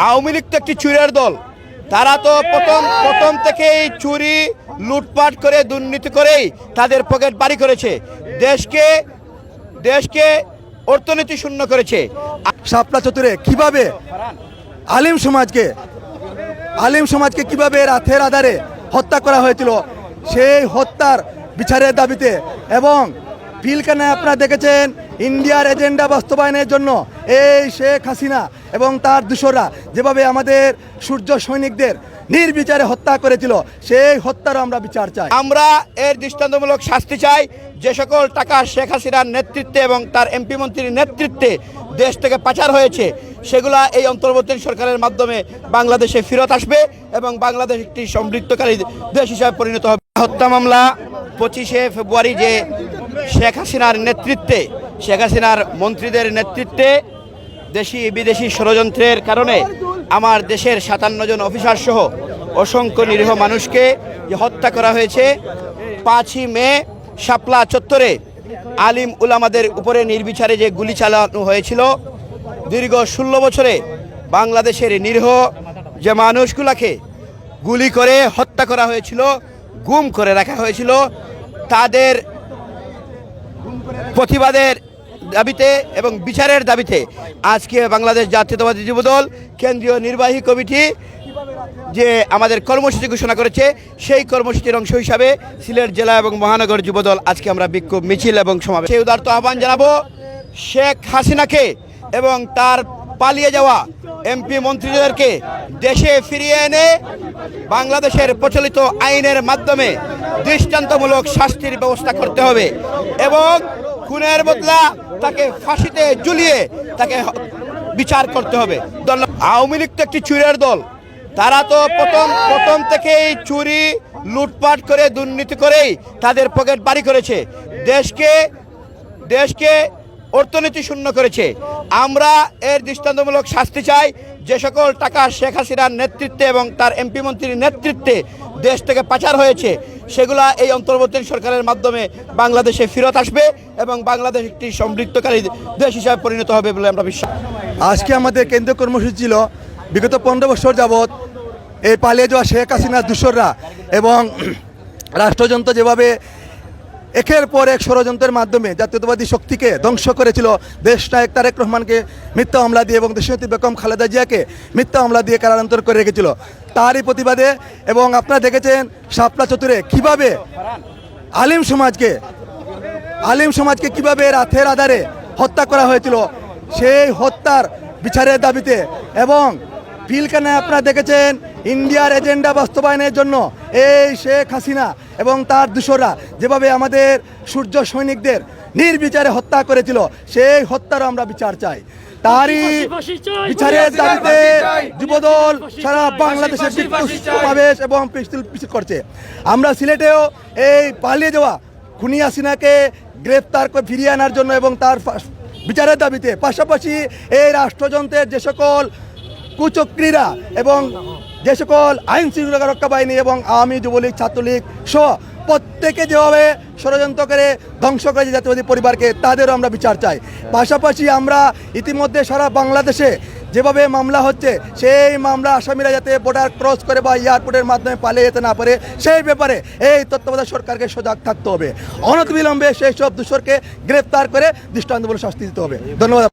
আওয়ামী লীগ তো একটি চুরের দল। তারা তো প্রথম প্রথম থেকেই চুরি, লুটপাট করে, দুর্নীতি করেই তাদের পকেট বাড়ি করেছে। দেশকে দেশকে অর্থনীতি শূন্য করেছে। শাপলা চতুরে কীভাবে আলিম সমাজকে আলিম সমাজকে কীভাবে রাতের আধারে হত্যা করা হয়েছিল, সেই হত্যার বিচারের দাবিতে এবং পিলকানায় আপনারা দেখেছেন ইন্ডিয়ার এজেন্ডা বাস্তবায়নের জন্য এই শেখ হাসিনা এবং তার দূষররা যেভাবে আমাদের সূর্য সৈনিকদের নির্বিচারে হত্যা করেছিল, সেই হত্যারও আমরা বিচার চাই। আমরা এর দৃষ্টান্তমূলক শাস্তি চাই যে সকল টাকা শেখ হাসিনার নেতৃত্বে এবং তার এমপি মন্ত্রীর নেতৃত্বে দেশ থেকে পাচার হয়েছে, সেগুলা এই অন্তর্বর্তী সরকারের মাধ্যমে বাংলাদেশে ফেরত আসবে এবং বাংলাদেশ একটি সমৃদ্ধকারী দেশ হিসাবে পরিণত হবে। হত্যা মামলা পঁচিশে ফেব্রুয়ারি যে শেখ হাসিনার নেতৃত্বে, শেখ হাসিনার মন্ত্রীদের নেতৃত্বে দেশি বিদেশি ষড়যন্ত্রের কারণে আমার দেশের সাতান্ন জন অফিসার সহ অসংখ্য নিরীহ মানুষকে যে হত্যা করা হয়েছে, পাঁচই মে শাপলা চত্বরে আলিম উলামাদের উপরে নির্বিচারে যে গুলি চালানো হয়েছিল, দীর্ঘ ষোলো বছরে বাংলাদেশের নিরীহ যে মানুষগুলাকে গুলি করে হত্যা করা হয়েছিল গুম করে রাখা হয়েছিল। তাদের প্রতিবাদের দাবিতে এবং বিচারের দাবিতে আজকে বাংলাদেশ জাতীয়তাবাদী যুবদল, কেন্দ্রীয় নির্বাহী কমিটি যে আমাদের কর্মসূচি ঘোষণা করেছে, সেই কর্মসূচির অংশ হিসাবে সিলেট জেলা এবং মহানগর যুবদল আজকে আমরা বিক্ষোভ মিছিল এবং সমাবেশ। সেই উদার্ত আহ্বান জানাব শেখ হাসিনাকে এবং তার পালিয়ে যাওয়া এমপি মন্ত্রীদেরকে দেশে ফিরিয়ে এনে বাংলাদেশের প্রচলিত আইনের মাধ্যমে দৃষ্টান্তমূলক শাস্তির ব্যবস্থা করতে হবে এবং খুনের বদলা তাকে ফাঁসিতে ঝুলিয়ে তাকে বিচার করতে হবে। আওয়ামী লীগ তো একটি চুরের দল তারা তো প্রথম প্রথম থেকেই চুরি, লুটপাট করে, দুর্নীতি করেই তাদের পকেট বাড়ি করেছে দেশকে দেশকে অর্থনীতি শূন্য করেছে। আমরা এর দৃষ্টান্তমূলক শাস্তি চাই। যে সকল টাকা শেখ হাসিনার নেতৃত্বে এবং তার এমপি মন্ত্রীর নেতৃত্বে দেশ থেকে পাচার হয়েছে, সেগুলা এই অন্তর্বর্তী সরকারের মাধ্যমে বাংলাদেশে ফেরত আসবে এবং বাংলাদেশ একটি সমৃদ্ধকারী দেশ হিসাবে পরিণত হবে বলে আমরা বিশ্বাস আজকে আমাদের কেন্দ্রীয় কর্মসূচি ছিল, বিগত পনেরো বছর যাবৎ এই পালিয়ে যাওয়া শেখ হাসিনার দূষররা এবং রাষ্ট্রযন্ত্র যেভাবে একের পর এক ষড়যন্ত্রের মাধ্যমে জাতীয়তাবাদী শক্তিকে ধ্বংস করেছিল দেশ নায়ক তারেক রহমানকে মিথ্যা হামলা দিয়ে এবং দেশনেত্রী বেগম খালেদা জিয়াকে মিথ্যা হামলা দিয়ে কারান্তর করে রেখেছিল। তারই প্রতিবাদে এবং আপনারা দেখেছেন শাপলা চতুরে কীভাবে আলিম সমাজকে আলিম সমাজকে কীভাবে রাতের আধারে হত্যা করা হয়েছিল, সেই হত্যার বিচারের দাবিতে এবং পিলকানায় আপনারা দেখেছেন ইন্ডিয়ার এজেন্ডা বাস্তবায়নের জন্য এই শেখ হাসিনা এবং তার দূষররা যেভাবে আমাদের সূর্য সৈনিকদের নির্বিচারে হত্যা করেছিল সেই হত্যারও আমরা বিচার চাই। তারই বিচারের দাবিতে যুবদল সারা বাংলাদেশে সমাবেশ এবং পিস্তুল মিছিল করছে। আমরা সিলেটেও এই পালিয়ে যাওয়া খুনি হাসিনাকে গ্রেফতার করে ফিরিয়ে আনার জন্য এবং তার বিচারের দাবিতে পাশাপাশি এই রাষ্ট্রযন্ত্রের যে সকল কুচক্রীরা এবং যে সকল আইন শৃঙ্খলা রক্ষা বাহিনী এবং আওয়ামী যুবলীগ, ছাত্রলীগ সহ প্রত্যেকে যেভাবে ষড়যন্ত্র করে ধ্বংস করেছে জাতীয়বাদী পরিবারকে, তাদেরও আমরা বিচার চাই। পাশাপাশি আমরা ইতিমধ্যে সারা বাংলাদেশে যেভাবে মামলা হচ্ছে, সেই মামলা আসামিরা যাতে বর্ডার ক্রস করে বা এয়ারপোর্টের মাধ্যমে পালিয়ে যেতে না পারে, সেই ব্যাপারে এই তত্ত্বাবধায়ক সরকারকে সজাগ থাকতে হবে। অনতিবিলম্বে সেই সব দূষরকে গ্রেপ্তার করে দৃষ্টান্তমূলক শাস্তি দিতে হবে। ধন্যবাদ।